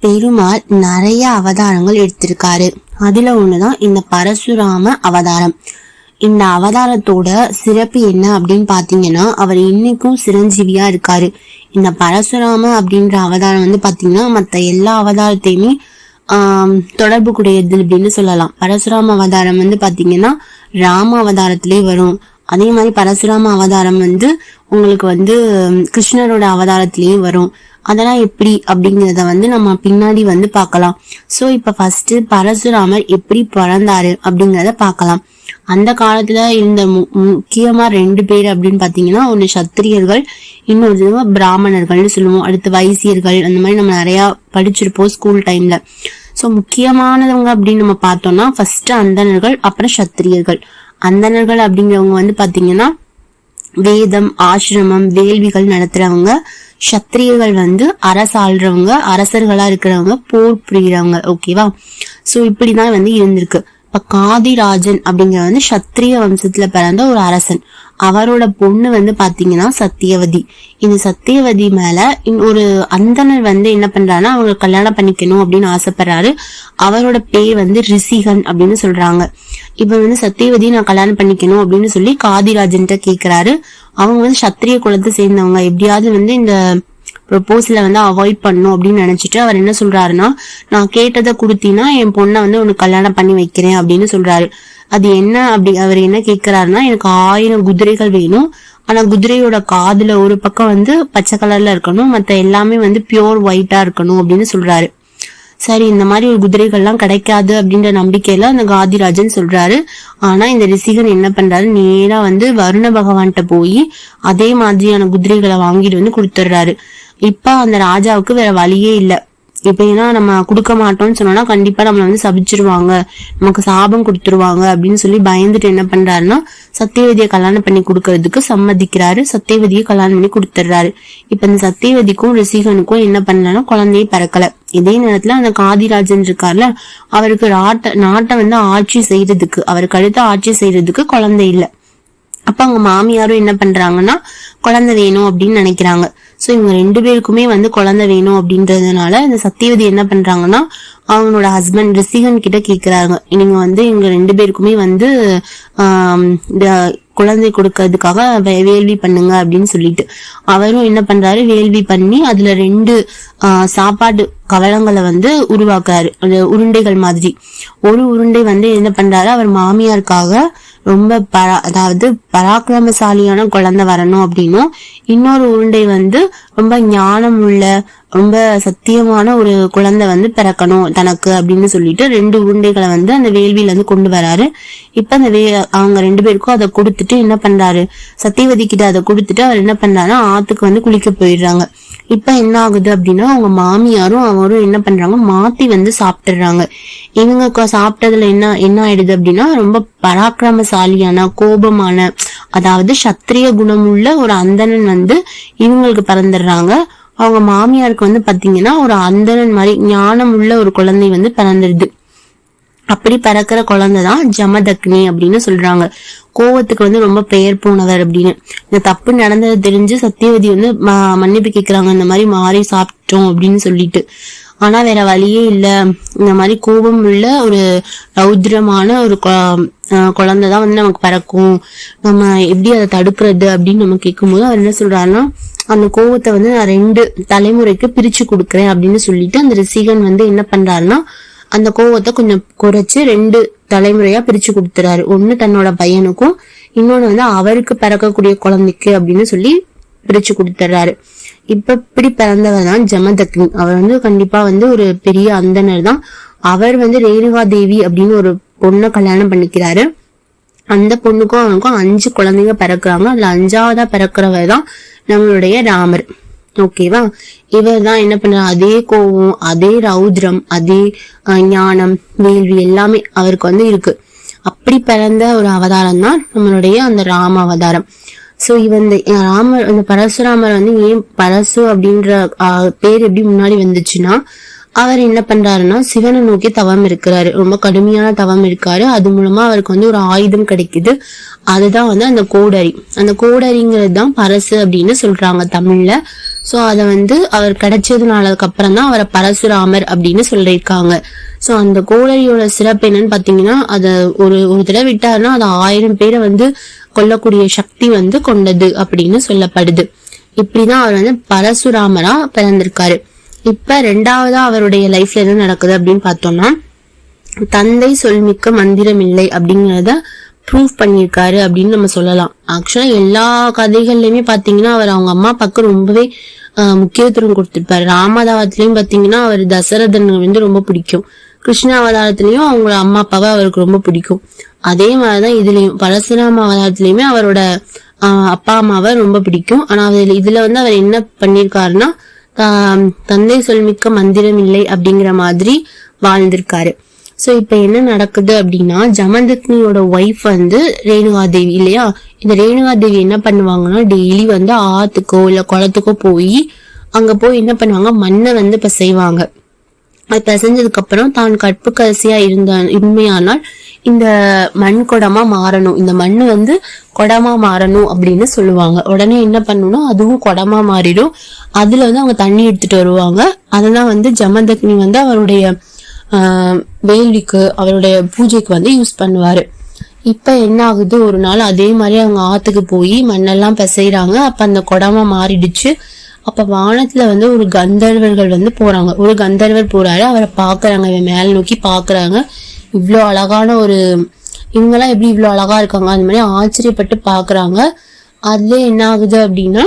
பெருமாள் நிறைய அவதாரங்கள் எடுத்திருக்காரு. அதுல ஒண்ணுதான் இந்த பரசுராம அவதாரம். இந்த அவதாரத்தோட சிறப்பு என்ன அப்படின்னு பாத்தீங்கன்னா அவர் இன்னைக்கும் சிரஞ்சீவியா இருக்காரு. இந்த பரசுராம அப்படின்ற அவதாரம் வந்து பாத்தீங்கன்னா மத்த எல்லா அவதாரத்தையுமே ஆஹ் தொடர்பு கூடியது அப்படின்னு சொல்லலாம். பரசுராம அவதாரம் வந்து பாத்தீங்கன்னா ராம அவதாரத்திலே வரும். அதே மாதிரி பரசுராம அவதாரம் வந்து உங்களுக்கு வந்து கிருஷ்ணரோட அவதாரத்திலேயே வரும். அதெல்லாம் எப்படி அப்படிங்கிறத வந்து நம்ம பின்னாடி வந்து பார்க்கலாம். ஸோ இப்போ ஃபர்ஸ்ட் பரசுராமர் எப்படி பிறந்தாரு அப்படிங்கிறத பார்க்கலாம். அந்த காலத்துல இருந்த மு- முக்கியமா ரெண்டு பேர் அப்படின்னு பாத்தீங்கன்னா ஒன்னு சத்திரியர்கள் இன்னொரு பிராமணர்கள்னு சொல்லுவோம். அடுத்து வைசியர்கள் அந்த மாதிரி நம்ம நிறைய படிச்சிருப்போம் ஸ்கூல் டைம்ல ஸோ முக்கியமானவங்க அப்படின்னு நம்ம பார்த்தோம்னா ஃபர்ஸ்ட் அந்தணர்கள் அப்புறம் சத்திரியர்கள். அந்தணர்கள் அப்படிங்கிறவங்க வந்து பாத்தீங்கன்னா வேதம் ஆசிரமம் வேள்விகள் நடத்துறவங்க சத்திரியர்கள் வந்து அரசாள்றவங்க அரசர்களா இருக்கிறவங்க போர் புரியறவங்க ஓகேவா சோ இப்படிதான் வந்து இருந்திருக்கு. இப்ப காதிராஜன் அப்படிங்கிற வந்து சத்திரிய வம்சத்துல பிறந்த ஒரு அரசன். அவரோட பொண்ணு வந்து பாத்தீங்கன்னா சத்தியவதி. இந்த சத்தியவதி மேல இன் ஒரு அந்தனர் வந்து என்ன பண்றாருன்னா அவங்க கல்யாணம் பண்ணிக்கணும் அப்படின்னு ஆசைப்படுறாரு. அவரோட பேர் வந்து ரிசிகன் அப்படின்னு சொல்றாங்க. இப்ப வந்து சத்தியவதி நான் கல்யாணம் பண்ணிக்கணும் அப்படின்னு சொல்லி காதிராஜன்ட்ட கேக்குறாரு. அவங்க வந்து சத்திரிய குலத்தை சேர்ந்தவங்க. எப்படியாவது வந்து இந்த ப்ரொபோசலை வந்து அவாய்ட் பண்ணும் அப்படின்னு நினைச்சிட்டு அவர் என்ன சொல்றாருன்னா நான் கேட்டதை கொடுத்தீங்கன்னா என் பொண்ணை வந்து உனக்கு கல்யாணம் பண்ணி வைக்கிறேன் அப்படின்னு சொல்றாரு. அது என்ன அப்படி அவர் என்ன கேட்குறாருன்னா எனக்கு ஆயிரம் குதிரைகள் வேணும். ஆனா குதிரையோட காதுல ஒரு பக்கம் வந்து பச்சை கலர்ல இருக்கணும். மத்த எல்லாமே வந்து பியோர் ஒயிட்டா இருக்கணும் அப்படின்னு சொல்றாரு. சரி இந்த மாதிரி ஒரு குதிரைகள்லாம் கிடைக்காது அப்படின்ற நம்பிக்கையில அந்த காதிராஜன் சொல்றாரு. ஆனா இந்த ரிசிகன் என்ன பண்றாரு? நேரா வந்து வருண பகவான்கிட்ட போய் அதே மாதிரியான குதிரைகளை வாங்கிட்டு வந்து கொடுத்துட்றாரு. இப்போ அந்த ராஜாவுக்கு வேற வழியே இல்லை. இப்போ ஏன்னா நம்ம கொடுக்க மாட்டோம்னு சொன்னோம்னா கண்டிப்பா நம்மளை வந்து சபிச்சிருவாங்க. நமக்கு சாபம் கொடுத்துருவாங்க அப்படின்னு சொல்லி பயந்துட்டு என்ன பண்றாருன்னா சத்தியவதியை கல்யாணம் பண்ணி கொடுக்கறதுக்கு சம்மதிக்கிறாரு. சத்தியவதியை கல்யாணம் பண்ணி கொடுத்துட்றாரு. இப்ப இந்த சத்தியவதிக்கும் ரிசிகனுக்கும் என்ன பண்ணலன்னா குழந்தையே பறக்கலை. இதே நேரத்துல அந்த காதிராஜன் இருக்கார்ல அவருக்கு நாட்டை நாட்டை வந்து ஆட்சி செய்யறதுக்கு அவருக்கு அடுத்து ஆட்சி செய்யறதுக்கு குழந்தை இல்லை. அப்ப அவங்க மாமியாரும் என்ன பண்றாங்கன்னா குழந்தை வேணும் அப்படின்னு நினைக்கிறாங்க. ஸோ இவங்க ரெண்டு பேருக்குமே வந்து குழந்தை வேணும் அப்படின்றதுனால இந்த சத்தியவதி என்ன பண்றாங்கன்னா அவங்களோட ஹஸ்பண்ட் ரிசிகன் கிட்ட கேட்குறாங்க நீங்க வந்து இவங்க ரெண்டு பேருக்குமே வந்து இந்த குழந்தை கொடுக்கறதுக்காக வே- வேள்வி பண்ணுங்க அப்படின்னு சொல்லிட்டு. அவரும் என்ன பண்றாரு? வேள்வி பண்ணி அதுல ரெண்டு சாப்பாடு கவலங்களை வந்து உருவாக்குறாரு. அந்த உருண்டைகள் மாதிரி. ஒரு உருண்டை வந்து என்ன பண்றாரு? அவர் மாமியாருக்காக ரொம்ப பரா அதாவது பராக்கிரமசாலியான குழந்தை வரணும் அப்படின்னும் இன்னொரு உருண்டை வந்து ரொம்ப ஞானம் உள்ள ரொம்ப சத்தியமான ஒரு குழந்தை வந்து பிறக்கணும் தனக்கு அப்படின்னு சொல்லிட்டு ரெண்டு உருண்டைகளை வந்து அந்த வேள்வியில வந்து கொண்டு வராரு. இப்ப அந்த வே அவங்க ரெண்டு பேருக்கும் அதை கொடுத்துட்டு என்ன பண்றாரு? சத்தியவதி கிட்ட அதை கொடுத்துட்டு அவர் என்ன பண்றாருன்னா ஆத்துக்கு வந்து குளிக்க போயிடுறாங்க. இப்ப என்ன ஆகுது அப்படின்னா அவங்க மாமியாரும் அவரும் என்ன பண்றாங்க மாத்தி வந்து சாப்பிட்டுறாங்க இவங்க சாப்பிட்டதுல என்ன என்ன ஆயிடுது அப்படின்னா ரொம்ப பராக்கிரமசாலியான கோபமான அதாவது சத்திரிய குணமுள்ள ஒரு அந்தணன் வந்து இவங்களுக்கு பறந்துடுறாங்க. அவங்க மாமியாருக்கு வந்து பாத்தீங்கன்னா ஒரு அந்தணன் மாதிரி ஞானம் உள்ள ஒரு குழந்தை வந்து பிறந்துடுது. அப்படி பறக்கிற குழந்தை தான் ஜமதக்னி அப்படின்னு சொல்றாங்க. கோவத்துக்கு வந்து ரொம்ப பெயர் போனவர் அப்படின்னு. இந்த தப்பு நடந்தது தெரிஞ்சு சத்தியவதி வந்து ம- மன்னிப்பு கேட்கிறாங்க இந்த மாதிரி மாறி சாப்பிட்டோம் அப்படின்னு சொல்லிட்டு. ஆனா வேற வழியே இல்ல. இந்த மாதிரி கோபம் உள்ள ஒரு ரௌத்ரமான ஒரு கொ- அஹ் குழந்தை தான் வந்து நமக்கு பறக்கும். நம்ம எப்படி அதை தடுக்கிறது அப்படின்னு நம்ம கேட்கும்போது அவர் என்ன சொல்றாருன்னா அந்த கோவத்தை வந்து நான் ரெண்டு தலைமுறைக்கு பிரிச்சு கொடுக்குறேன் அப்படின்னு சொல்லிட்டு அந்த ரிசிகன் வந்து என்ன பண்றாருன்னா அந்த கோவத்தை கொஞ்சம் குறைச்சு ரெண்டு தலைமுறையா பிரிச்சு கொடுத்துறாரு. ஒண்ணு தன்னோட பையனுக்கும் இன்னொன்னு வந்து அவருக்கு பிறக்கக்கூடிய குழந்தைக்கு அப்படின்னு சொல்லி பிரிச்சு கொடுத்துறாரு. இப்ப இப்படி பிறந்தவர் தான் ஜமதக்னி. அவர் வந்து கண்டிப்பா வந்து ஒரு பெரிய அந்தனர் தான். அவர் வந்து ரேணுகா தேவி அப்படின்னு ஒரு பொண்ணை கல்யாணம் பண்ணிக்கிறாரு. அந்த பொண்ணுக்கும் அவனுக்கும் அஞ்சு குழந்தைங்க பிறக்குறாங்க. அதுல அஞ்சாவதா பிறக்கிறவர் தான் நம்மளுடைய ராமர். ஓகேவா? இவர் தான் என்ன பண்ற அதே கோவம் அதே ரௌத்ரம் அதே ஞானம் வேள்வி எல்லாமே அவருக்கு வந்து இருக்கு. அப்படி பிறந்த ஒரு அவதாரம் தான் நம்மளுடைய அந்த ராம அவதாரம். ஸோ இவன் இந்த ராமர் இந்த பரசுராமர் வந்து ஏன் பரசு அப்படின்ற பேர் எப்படி முன்னாடி வந்துச்சுன்னா அவர் என்ன பண்றாருன்னா சிவனை நோக்கி தவம் இருக்கிறாரு. ரொம்ப கடுமையான தவம் இருக்காரு. அது மூலமா அவருக்கு வந்து ஒரு ஆயுதம் கிடைக்குது. அதுதான் வந்து அந்த கோடரி. அந்த கோடரிங்கிறது தான் பரசு அப்படின்னு சொல்றாங்க தமிழ்ல. ஸோ அதை வந்து அவர் கிடைச்சதுனாலதுக்கு அப்புறம் தான் அவரை பரசுராமர் அப்படின்னு சொல்லியிருக்காங்க. ஸோ அந்த கோடரியோட சிறப்பு என்னன்னு பார்த்தீங்கன்னா அதை ஒரு ஒரு தடவை விட்டாருன்னா அது ஆயிரம் பேரை வந்து கொல்லக்கூடிய சக்தி வந்து கொண்டது அப்படின்னு சொல்லப்படுது. இப்படிதான் அவர் வந்து பரசுராமரா பிறந்திருக்காரு. இப்ப ரெண்டாவதா அவருடைய லைஃப்ல என்ன நடக்குது அப்படின்னு பார்த்தோம்னா தந்தை சொல்மிக்க மந்திரம் இல்லை அப்படிங்கறத ப்ரூவ் பண்ணியிருக்காரு அப்படின்னு நம்ம சொல்லலாம். ஆக்சுவலாக எல்லா கதைகள்லையுமே பார்த்தீங்கன்னா அவர் அவங்க அம்மா அப்பாவுக்கு ரொம்பவே முக்கியத்துவம் கொடுத்துருப்பாரு. ராமதாவத்திலயும் பார்த்தீங்கன்னா அவர் தசரதன் வந்து ரொம்ப பிடிக்கும். கிருஷ்ண அவதாரத்துலேயும் அவங்களோட அம்மா அப்பாவை அவருக்கு ரொம்ப பிடிக்கும். அதே மாதிரிதான் இதுலேயும் பரசுராம அவதாரத்துலேயுமே அவரோட அப்பா அம்மாவை ரொம்ப பிடிக்கும். ஆனால் அதில் இதில் வந்து அவர் என்ன பண்ணியிருக்காருன்னா தந்தை சொல்மிக்க மந்திரம் இல்லை அப்படிங்கிற மாதிரி வாழ்ந்திருக்காரு. சோ இப்ப என்ன நடக்குது அப்படின்னா ஜமதக்னியோட ஒய்ஃப் வந்து ரேணுகாதேவி இல்லையா? இந்த ரேணுகாதேவி என்ன பண்ணுவாங்கன்னா டெய்லி வந்து ஆத்துக்கோ இல்ல குளத்துக்கோ போய் அங்க போய் என்ன பண்ணுவாங்க? மண்ணை வந்து பிசைவாங்க. செய்வாங்க அது பிசைஞ்சதுக்கு அப்புறம் தான் கற்பு கரிசியா இருந்த உண்மையானால் இந்த மண் குடமா மாறணும். இந்த மண் வந்து குடமா மாறணும் அப்படின்னு சொல்லுவாங்க. உடனே என்ன பண்ணணும் அதுவும் குடமா மாறிடும். அதுல வந்து அவங்க தண்ணி எடுத்துட்டு வருவாங்க. அதெல்லாம் வந்து ஜமதக்னி வந்து அவருடைய வேள்விக்கு அவருடைய பூஜைக்கு வந்து யூஸ் பண்ணுவாரு. இப்ப என்ன ஆகுது? ஒரு நாள் அதே மாதிரி அவங்க ஆத்துக்கு போய் மண்ணெல்லாம் பிசைறாங்க. அப்ப அந்த குடமா மாறிடுச்சு. அப்ப வானத்துல வந்து ஒரு கந்தர்வர்கள் வந்து போறாங்க. ஒரு கந்தர்வர் போறாரு. அவரை பாக்குறாங்க. இவன் மேல நோக்கி பாக்குறாங்க. இவ்வளோ அழகான ஒரு இவங்கெல்லாம் எப்படி இவ்வளோ அழகா இருக்காங்க? அந்த மாதிரி ஆச்சரியப்பட்டு பாக்குறாங்க. அதுல என்ன ஆகுது அப்படின்னா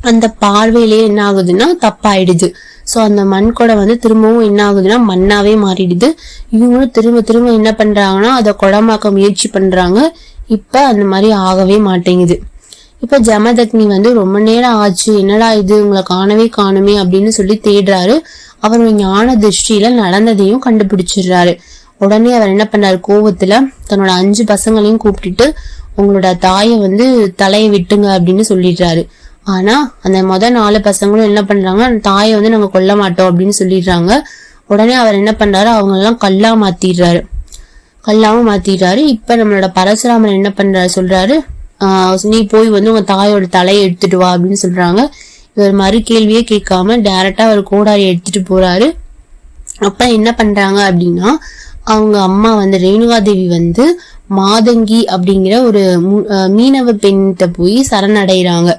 அந்த பார்வையிலேயே என்ன ஆகுதுன்னா தப்பாயிடுது. ஸோ அந்த மண் குடம் வந்து திரும்பவும் என்ன ஆகுதுன்னா மண்ணாவே மாறிடுது. இவங்களும் திரும்ப திரும்ப என்ன பண்றாங்கன்னா அதை குடமாக்க முயற்சி பண்றாங்க. இப்ப அந்த மாதிரி ஆகவே மாட்டேங்குது. இப்ப ஜமதக்னி வந்து ரொம்ப நேரம் ஆச்சு. என்னடா இது உங்களை காணவே காணுமே அப்படின்னு சொல்லி தேடுறாரு. அவர் ஞான திருஷ்டியில நடந்ததையும் கண்டுபிடிச்சிடுறாரு. உடனே அவர் என்ன பண்ணாரு? கோவத்துல தன்னோட அஞ்சு பசங்களையும் கூப்பிட்டுட்டு உங்களோட தாயை வந்து தலையை விட்டுங்க அப்படின்னு சொல்லிடுறாரு. ஆனா அந்த முத நாலு பசங்களும் என்ன பண்றாங்க அந்த தாயை வந்து நாங்க கொல்ல மாட்டோம் அப்படின்னு சொல்லிடுறாங்க. உடனே அவர் என்ன பண்றாரு? அவங்க எல்லாம் கல்லா மாத்திடுறாரு. கல்லாவும் மாத்திடுறாரு. இப்ப நம்மளோட பரசுராமன் என்ன பண்றாரு சொல்றாரு? நீ போய் வந்து உங்க தாயோட தலையை எடுத்துட்டு வா அப்படின்னு சொல்றாங்க. இவர் மறு கேள்வியே கேட்காம டைரக்டா அவர் கோடாரி எடுத்துட்டு போறாரு. அப்ப என்ன பண்றாங்க அப்படின்னா அவங்க அம்மா வந்து ரேணுகாதேவி வந்து மாதங்கி அப்படிங்கிற ஒரு மீனவ பெண்கிட்ட போய் சரணடைகிறாங்க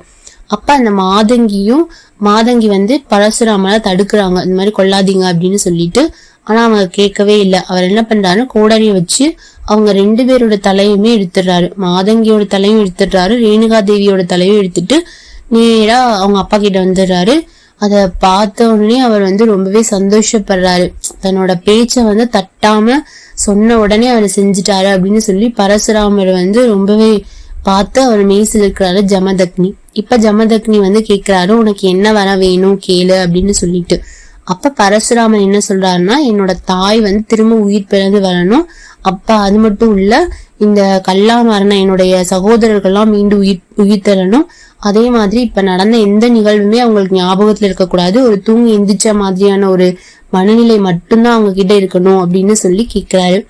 அப்ப அந்த மாதங்கியும் மாதங்கி வந்து பரசுராமல தடுக்கிறாங்க. இந்த மாதிரி கொள்ளாதீங்க அப்படின்னு சொல்லிட்டு ஆனா அவங்க கேட்கவே இல்லை. அவர் என்ன பண்றாரு கோடரிய வச்சு அவங்க ரெண்டு பேரோட தலையுமே எடுத்துடுறாரு மாதங்கியோட தலையும் எடுத்துடுறாரு ரேணுகா தேவியோட தலையும் எடுத்துட்டு நேரா அவங்க அப்பா கிட்ட வந்துடுறாரு. அத பார்த்த உடனே அவர் வந்து ரொம்பவே சந்தோஷப்படுறாரு. தன்னோட பேச்ச வந்து தட்டாம சொன்ன உடனே அவர் செஞ்சுட்டாரு அப்படின்னு சொல்லி பரசுராமர் வந்து ரொம்பவே பார்த்து அவர் மெய்சில் இருக்கிறாரு ஜமதக்னி. இப்ப ஜமதக்னி வந்து கேக்குறாரு உனக்கு என்ன வர வேணும் கேளு அப்படின்னு சொல்லிட்டு. அப்ப பரசுராமன் என்ன சொல்றாருன்னா என்னோட தாய் வந்து திரும்ப உயிர் பிறந்து வரணும். அப்ப அது மட்டும் இல்ல இந்த கல்லா மரணம் என்னுடைய சகோதரர்கள்லாம் மீண்டும் உயிர் உயிர் தரணும். அதே மாதிரி இப்ப நடந்த எந்த நிகழ்வுமே அவங்களுக்கு ஞாபகத்துல இருக்கக்கூடாது. ஒரு தூங்கி எந்திரிச்ச மாதிரியான ஒரு மனநிலை மட்டும்தான் அவங்க கிட்ட இருக்கணும் அப்படின்னு சொல்லி கேக்குறாரு.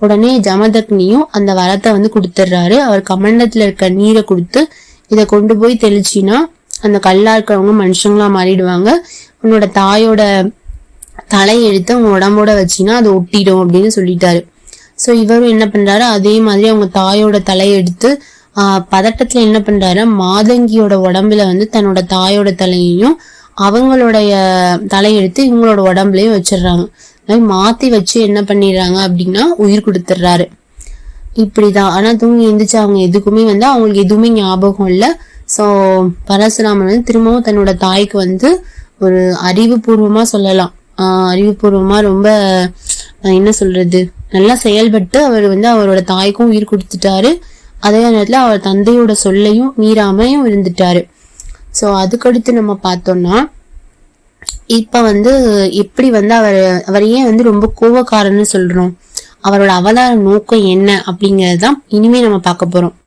உடனே ஜமதக்னியும் அந்த வரத்தை வந்து கொடுத்துட்றாரு. அவர் கமண்டத்துல இருக்க நீரை கொடுத்து இதை கொண்டு போய் தெளிச்சின்னா அந்த கல்லா இருக்கிறவங்க மனுஷங்களா மாறிடுவாங்க. உன்னோட தாயோட தலை எடுத்து அவங்க உடம்போட வச்சினா அது ஒட்டிடும் அப்படின்னு சொல்லிட்டாரு. ஸோ இவரும் என்ன பண்றாரு? அதே மாதிரி அவங்க தாயோட தலையெடுத்து பதட்டத்துல என்ன பண்றாரு? மாதங்கியோட உடம்புல வந்து தன்னோட தாயோட தலையையும் அவங்களுடைய தலையெடுத்து இவங்களோட உடம்புலையும் வச்சிடுறாங்க. மாத்தி வச்சு என்ன பண்ணிடுறாங்க அப்படின்னா உயிர் கொடுத்துட்றாரு. இப்படிதான். ஆனா தூங்கி எழுந்திரிச்சு அவங்க எதுக்குமே வந்து அவங்களுக்கு எதுவுமே ஞாபகம் இல்லை. ஸோ பரசுராமன் வந்து திரும்பவும் தன்னோட தாய்க்கு வந்து ஒரு அறிவுபூர்வமா சொல்லலாம். அறிவுபூர்வமா ரொம்ப என்ன சொல்றது? நல்லா செயல்பட்டு அவர் வந்து அவரோட தாய்க்கும் உயிர் கொடுத்துட்டாரு. அதே நேரத்தில் அவர் தந்தையோட சொல்லையும் மீறாமையும் இருந்துட்டாரு. ஸோ அதுக்கடுத்து நம்ம பார்த்தோம்னா இப்போ வந்து எப்படி வந்து அவர் அவர் ஏன் வந்து ரொம்ப கோவக்காரன்னு சொல்றோம். அவரோட அவதார நோக்கம் என்ன அப்படிங்கறதுதான் இனிமே நம்ம பார்க்க போறோம்.